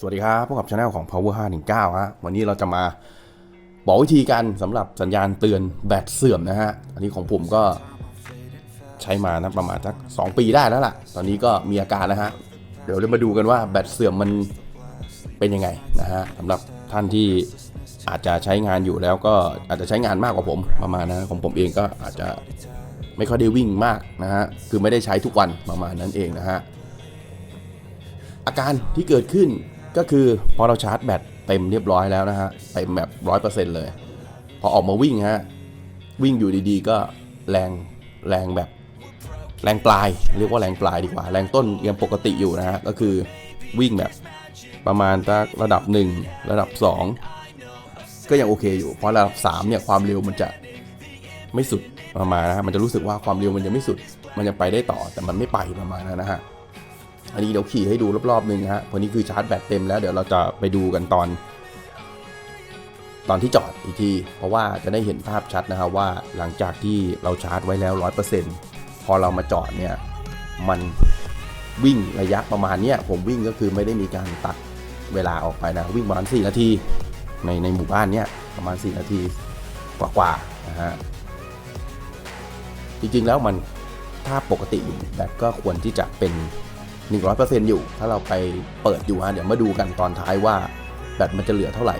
สวัสดีครับพบกับช anel ของ power 519ฮะวันนี้เราจะมาบอกวิธีการสำหรับสัญญาณเตือนแบตเสื่อมนะฮะ อันนี้ของผมก็ใช้มานะประมาณสัก2ปีได้แล้วล่ะ ตอนนี้ก็มีอาการนะฮะ เดี๋ยวเรามาดูกันว่าแบตเสื่อมมันเป็นยังไงนะฮะสำหรับท่านที่อาจจะใช้งานอยู่แล้วก็อาจจะใช้งานมากกว่าผมประมาณนะของผมเองก็อาจจะไม่ค่อยได้วิ่งมากนะฮะ คือไม่ได้ใช้ทุกวันประมาณนั้นเองนะฮะ อาการที่เกิดขึ้น ก็คือพอเราชาร์จแบตเต็มเรียบร้อยแล้วนะฮะเต็มแบบร้อยเปอร์เซ็นต์เลย พอออกมาวิ่งฮะวิ่งอยู่ดีๆ ก็แรงแรงแบบแรงปลาย เรียกว่าแรงปลายดีกว่า แรงต้นยังปกติอยู่นะฮะก็คือวิ่งแบบประมาณระดับ 1 ระดับ 2 ก็ยังโอเคอยู่ เพราะระดับ3เนี่ยความเร็วมันจะไม่สุดประมาณนะฮะมันจะรู้สึกว่าความเร็วมันจะไม่สุด มันจะไปได้ต่อแต่มันไม่ไปประมาณนั้นนะฮะ อันนี้เดี๋ยวขี่ให้ดูรอบๆหนึ่งนะฮะวันนี้คือชาร์จแบตเต็มแล้วเดี๋ยวเราจะไปดูกันตอน ตอนที่จอดอีกที เพราะว่าจะได้เห็นภาพชัดนะครับว่าหลังจากที่เราชาร์จไว้แล้ว 100%พอเรามาจอดเนี่ย มันวิ่งระยะประมาณเนี้ยผมวิ่งก็คือไม่ได้มีการตัดเวลาออกไปนะ วิ่งประมาณ 4 นาที ในในหมู่บ้านเนี้ยประมาณ 4 นาทีกว่าๆนะฮะจริงๆแล้วมันถ้าปกติอยู่แบตก็ควรที่จะเป็น 100%อยู่ ถ้าเราไปเปิดอยู่ฮะเดี๋ยวมาดูกันตอนท้ายว่าแบตมันจะเหลือเท่าไหร่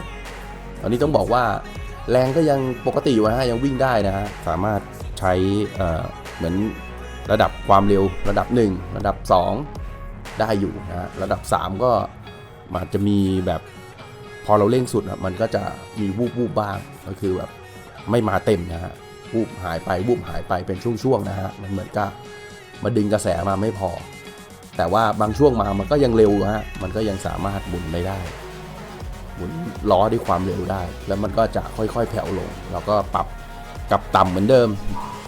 ตอนนี้ต้องบอกว่าแรงก็ยังปกติอยู่นะฮะยังวิ่งได้นะฮะสามารถใช้เอ่อเหมือนระดับความเร็วระดับ 1 ระดับ 2 ได้อยู่นะฮะระดับ 3 ก็มันจะมีแบบพอเราเร่งสุดอะมันก็จะมีวูบวูบบ้างก็คือแบบไม่มาเต็มนะฮะวูบหายไปวูบหายไปเป็นช่วงๆนะฮะมันเหมือนกับมาดึงกระแสมาไม่พอ แต่ว่าบางช่วงมามันก็ยังเร็วฮะมันก็ยังสามารถหมุนได้ได้หมุนล้อด้วยความเร็วได้ แล้วมันก็จะค่อยๆแผ่วลง แล้วก็ปรับกลับต่ำเหมือนเดิม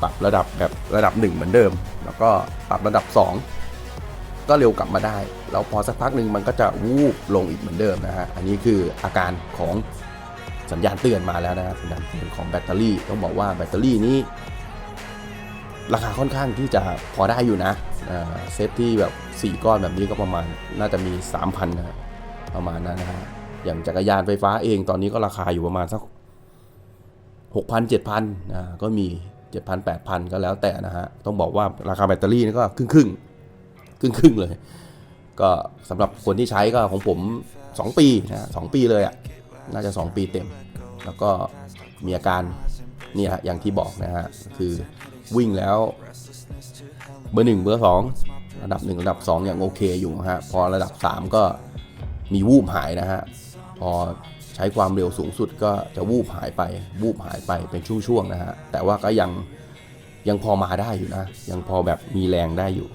ปรับระดับแบบระดับ 1 เหมือนเดิม แล้วก็ปรับระดับ 2 ก็เร็วกลับมาได้ แล้วพอสักพักหนึ่งมันก็จะวูบลงอีกเหมือนเดิมนะฮะอันนี้คืออาการของสัญญาณเตือนมาแล้วนะฮะสัญญาณเตือนของแบตเตอรี่ต้องบอกว่าแบตเตอรี่นี้ ราคาค่อนข้างที่จะพอได้อยู่นะ เซตที่แบบ 4 ก้อนแบบนี้ก็ประมาณน่าจะมี 3,000นะประมาณนั้นนะฮะอย่างจักรยานไฟฟ้าเองตอนนี้ก็ราคาอยู่ประมาณสัก 6,000 7,000นะก็มี 7,000 8,000 ก็แล้วแต่นะฮะ ต้องบอกว่าราคาแบตเตอรี่นี่ก็ครึ่งครึ่งครึ่งครึ่งเลย ก็สำหรับคนที่ใช้ก็ของผม 2 ปีนะสองปีเลยอะ่ะน่าจะ 2 ปีเต็ม แล้วก็มีอาการเนี่ยฮะอย่างที่บอกนะฮะ คือวิ่งแล้ว เบอร์หนึ่งเบอร์สองระดับหนึ่งระดับสองยังโอเคอยู่ฮะพอระดับสามก็มีวูบหายนะฮะพอใช้ความเร็วสูงสุดก็จะวูบหายไป วูบหายไปเป็นช่วงๆนะฮะแต่ว่าก็ยังยังพอมาได้อยู่นะ ยังพอแบบมีแรงได้อยู่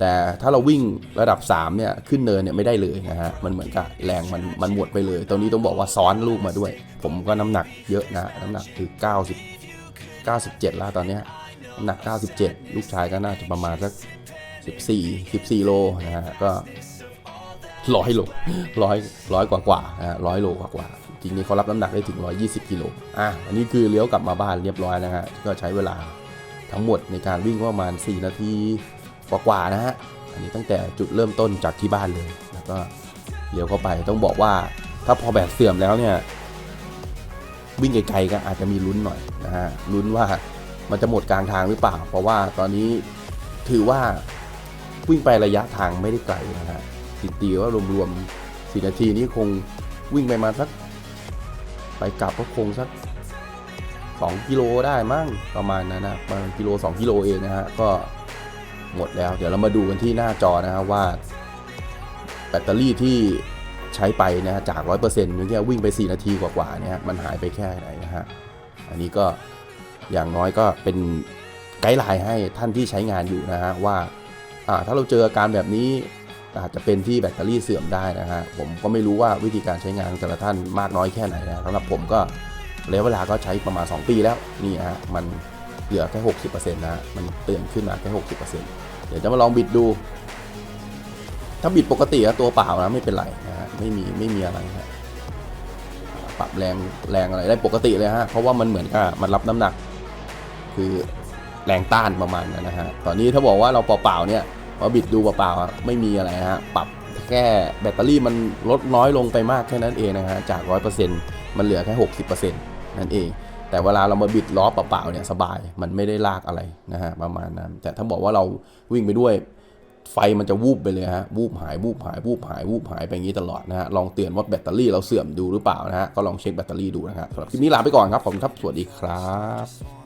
แต่ถ้าเราวิ่งระดับ3เนี่ยขึ้นเนินเนี่ยไม่ได้เลยนะฮะมันเหมือนกับแรงมันมันหมดไปเลยตรงนี้ต้องบอกว่าซ้อนลูกมาด้วย ผมก็น้ำหนักเยอะนะ น้ำหนักคือ90 97 แล้วตอนเนี้ย หนัก 97 ลูกชายก็น่าจะประมาณสัก 14 14 โลนะฮะก็ร้อยโลร้อยร้อยกว่ากว่าๆนะฮะร้อยโลกว่ากว่าๆจริงๆเขารับน้ำหนักได้ถึง 120 กิโลอะอันนี้คือเลี้ยวกลับมาบ้านเรียบร้อยนะฮะก็ใช้เวลาทั้งหมดในการวิ่งประมาณ 4 นาทีกว่าๆนะฮะอันนี้ตั้งแต่จุดเริ่มต้นจากที่บ้านเลยแล้วก็เลี้ยวเข้าไปต้องบอกว่าถ้าพอแบตเสื่อมแล้วเนี่ยวิ่งไกลๆก็อาจจะมีลุ้นหน่อยนะฮะลุ้นว่า มันจะหมดกลางทางหรือเปล่า เพราะว่าตอนนี้ถือว่าวิ่งไประยะทางไม่ได้ไกลนะฮะตีๆว่ารวมๆสี่นาทีนี้คงวิ่งไปมาสัก ไปกลับก็คงสัก 2 กิโลได้มั้งประมาณนั้นนะประมาณกิโล 2 กิโลเองนะฮะก็หมดแล้ว เดี๋ยวเรามาดูกันที่หน้าจอนะฮะว่า แบตเตอรี่ที่ใช้ไปนะฮะจาก 100%เมื่อกี้วิ่งไป 4 นาทีกว่าๆเนี่ยมันหายไปแค่ไหนนะฮะอันนี้ก็ อย่างน้อยก็เป็นไกด์ไลน์ให้ท่านที่ใช้งานอยู่นะฮะว่าถ้าเราเจออาการแบบนี้อาจจะเป็นที่แบตเตอรี่เสื่อมได้นะฮะผมก็ไม่รู้ว่าวิธีการใช้งานของแต่ละท่านมากน้อยแค่ไหนนะสำหรับผมก็ระยะเวลาก็ใช้ประมาณ 2 ปีแล้วนี่ฮะมันเหลือแค่60%นะฮะมันเตือนขึ้นมาแค่60%เดี๋ยวจะมาลองบิดดู ถ้าบิดปกติตัวเปล่านะไม่เป็นไรนะฮะไม่มีไม่มีอะไรฮะปรับแรงแรงอะไรได้ปกติเลยฮะเพราะว่ามันเหมือนกับมันรับน้ำหนัก คือแรงต้านประมาณนั้นนะฮะ ตอนนี้ถ้าบอกว่าเราเปล่าๆเนี่ยพอบิดดูเปล่าๆไม่มีอะไรฮะ ปรับแค่แบตเตอรี่มันลดน้อยลงไปมากแค่นั้นเองนะฮะ จาก 100%มันเหลือแค่ 60%นั่นเอง แต่เวลาเรามาบิดล้อเปล่าๆเนี่ยสบาย มันไม่ได้ลากอะไรนะฮะประมาณนั้น แต่ถ้าบอกว่าเราวิ่งไปด้วยไฟมันจะวูบไปเลยฮะ วูบหาย วูบหาย วูบหาย วูบหายไปอย่างนี้ตลอดนะฮะ ลองเตือนว่าแบตเตอรี่เราเสื่อมดูหรือเปล่านะฮะ ก็ลองเช็คแบตเตอรี่ดูนะครับสำหรับคลิปนี้ลาไปก่อนครับผมครับ สวัสดีครับ